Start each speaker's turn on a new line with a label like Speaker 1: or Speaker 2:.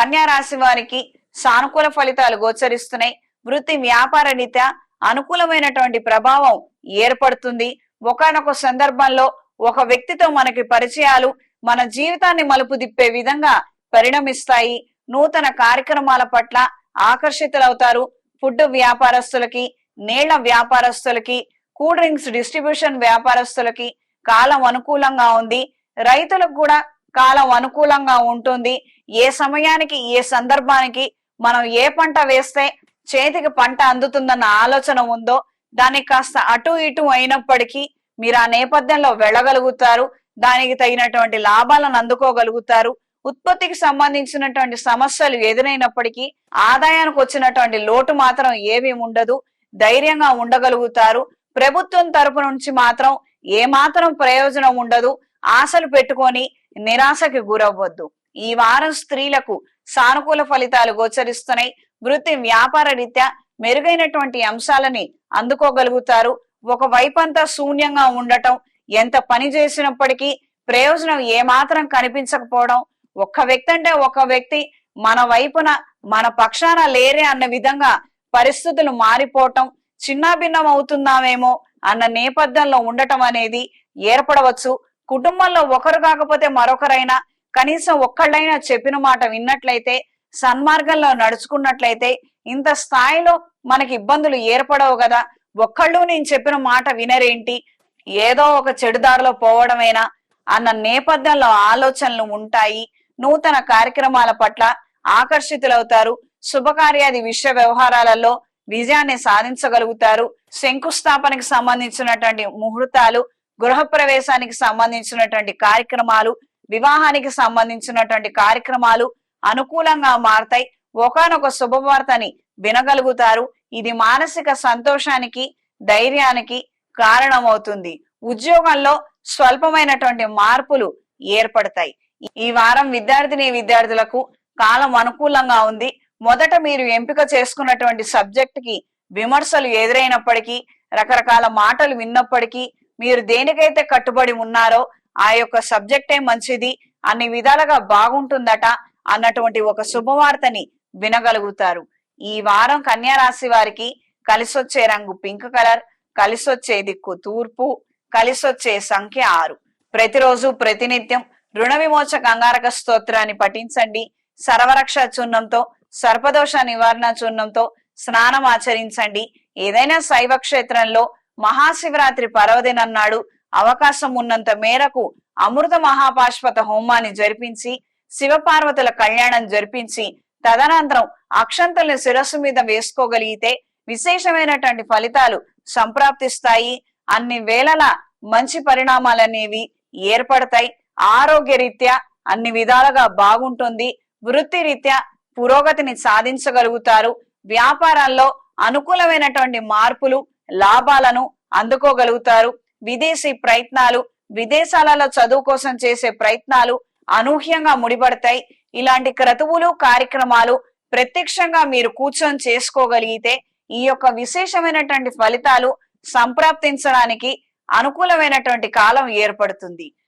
Speaker 1: కన్యా రాశి వారికి సానుకూల ఫలితాలు గోచరిస్తున్నాయి. వృత్తి వ్యాపార రీత్యా అనుకూలమైనటువంటి ప్రభావం ఏర్పడుతుంది. ఒకనొక సందర్భంలో ఒక వ్యక్తితో మనకి పరిచయాలు మన జీవితాన్ని మలుపు దిప్పే విధంగా పరిణమిస్తాయి. నూతన కార్యక్రమాల పట్ల ఆకర్షితులవుతారు. ఫుడ్ వ్యాపారస్తులకి నీళ్ళ వ్యాపారస్తులకి కూల్ డ్రింక్స్ డిస్ట్రిబ్యూషన్ వ్యాపారస్తులకి కాలం అనుకూలంగా ఉంది. రైతులకు కూడా కాలం అనుకూలంగా ఉంటుంది. ఏ సమయానికి ఏ సందర్భానికి మనం ఏ పంట వేస్తే చేతికి పంట అందుతుందన్న ఆలోచన ఉందో దానికి కాస్త అటు ఇటు అయినప్పటికీ మీరు ఆ నేపథ్యంలో వెళ్ళగలుగుతారు. దానికి తగినటువంటి లాభాలను అందుకోగలుగుతారు. ఉత్పత్తికి సంబంధించినటువంటి సమస్యలు ఎదురైనప్పటికీ ఆదాయానికి వచ్చినటువంటి లోటు మాత్రం ఏమీ ఉండదు. ధైర్యంగా ఉండగలుగుతారు. ప్రభుత్వం తరపు నుంచి మాత్రం ఏ మాత్రం ప్రయోజనం ఉండదు. ఆశలు పెట్టుకొని నిరాశకి గురవ్వద్దు. ఈ వారం స్త్రీలకు సానుకూల ఫలితాలు గోచరిస్తున్నాయి. వృత్తి వ్యాపార రీత్యా మెరుగైనటువంటి అంశాలని అందుకోగలుగుతారు. ఒక వైపంతా శూన్యంగా ఉండటం ఎంత పని చేసినప్పటికీ ప్రయోజనం ఏమాత్రం కనిపించకపోవడం ఒక్క వ్యక్తి అంటే ఒక వ్యక్తి మన వైపున మన పక్షాన లేరే అన్న విధంగా పరిస్థితులు మారిపోవటం చిన్నాభిన్నం అవుతున్నామేమో అన్న నేపథ్యంలో ఉండటం అనేది ఏర్పడవచ్చు. కుటుంబంలో ఒకరు కాకపోతే మరొకరైనా కనీసం ఒక్కళ్ళైనా చెప్పిన మాట విన్నట్లయితే సన్మార్గంలో నడుచుకున్నట్లయితే ఇంత స్థాయిలో మనకి ఇబ్బందులు ఏర్పడవు కదా. ఒక్కళ్ళు నేను చెప్పిన మాట వినరేంటి? ఏదో ఒక చెడుదారిలో పోవడమేనా? అన్న నేపథ్యంలో ఆలోచనలు ఉంటాయి. నూతన కార్యక్రమాల పట్ల ఆకర్షితులవుతారు. శుభకార్యాది విషయ వ్యవహారాలలో విజయాన్ని సాధించగలుగుతారు. శంకుస్థాపనకి సంబంధించినటువంటి ముహూర్తాలు గృహప్రవేశానికి సంబంధించినటువంటి కార్యక్రమాలు వివాహానికి సంబంధించినటువంటి కార్యక్రమాలు అనుకూలంగా మారతాయి. ఒకనొక శుభవార్తని వినగలుగుతారు. ఇది మానసిక సంతోషానికి ధైర్యానికి కారణమవుతుంది. ఉద్యోగంలో స్వల్పమైనటువంటి మార్పులు ఏర్పడతాయి. ఈ వారం విద్యార్థిని విద్యార్థులకు కాలం అనుకూలంగా ఉంది. మొదట మీరు ఎంపిక చేసుకున్నటువంటి సబ్జెక్ట్కి విమర్శలు ఎదురైనప్పటికీ రకరకాల మాటలు విన్నప్పటికీ మీరు దేనికైతే కట్టుబడి ఉన్నారో ఆ యొక్క సబ్జెక్టే మంచిది అన్ని విధాలుగా బాగుంటుందట అన్నటువంటి ఒక శుభవార్తని వినగలుగుతారు. ఈ వారం కన్యా రాశి వారికి కలిసొచ్చే రంగు పింక్ కలర్ కలిసొచ్చే దిక్కు తూర్పు కలిసొచ్చే సంఖ్య ఆరు. ప్రతిరోజు ప్రతినిత్యం రుణ విమోచక అంగారక స్తోత్రాన్ని పఠించండి. సర్వరక్ష చూర్ణంతో సర్పదోష నివారణ చూర్ణంతో స్నానం ఆచరించండి. ఏదైనా శైవ క్షేత్రంలో మహాశివరాత్రి పర్వదినన్నాడు అవకాశం ఉన్నంత మేరకు అమృత మహాపాశ్వత హోమాన్ని జరిపించి శివపార్వతుల కళ్యాణం జరిపించి తదనంతరం అక్షంతల్ని శిరస్సు మీద వేసుకోగలిగితే విశేషమైనటువంటి ఫలితాలు సంప్రాప్తిస్తాయి. అన్ని వేళల మంచి పరిణామాలనేవి ఏర్పడతాయి. ఆరోగ్య రీత్యా అన్ని విధాలుగా బాగుంటుంది. వృత్తి రీత్యా పురోగతిని సాధించగలుగుతారు. వ్యాపారాల్లో అనుకూలమైనటువంటి మార్పులు లాభాలను అందుకోగలుగుతారు. విదేశీ ప్రయత్నాలు విదేశాలలో చదువు కోసం చేసే ప్రయత్నాలు అనూహ్యంగా ముడిపడతాయి. ఇలాంటి క్రతువులు కార్యక్రమాలు ప్రత్యక్షంగా మీరు కూర్చొని చేసుకోగలిగితే ఈ యొక్క విశేషమైనటువంటి ఫలితాలు సంప్రాప్తించడానికి అనుకూలమైనటువంటి కాలం ఏర్పడుతుంది.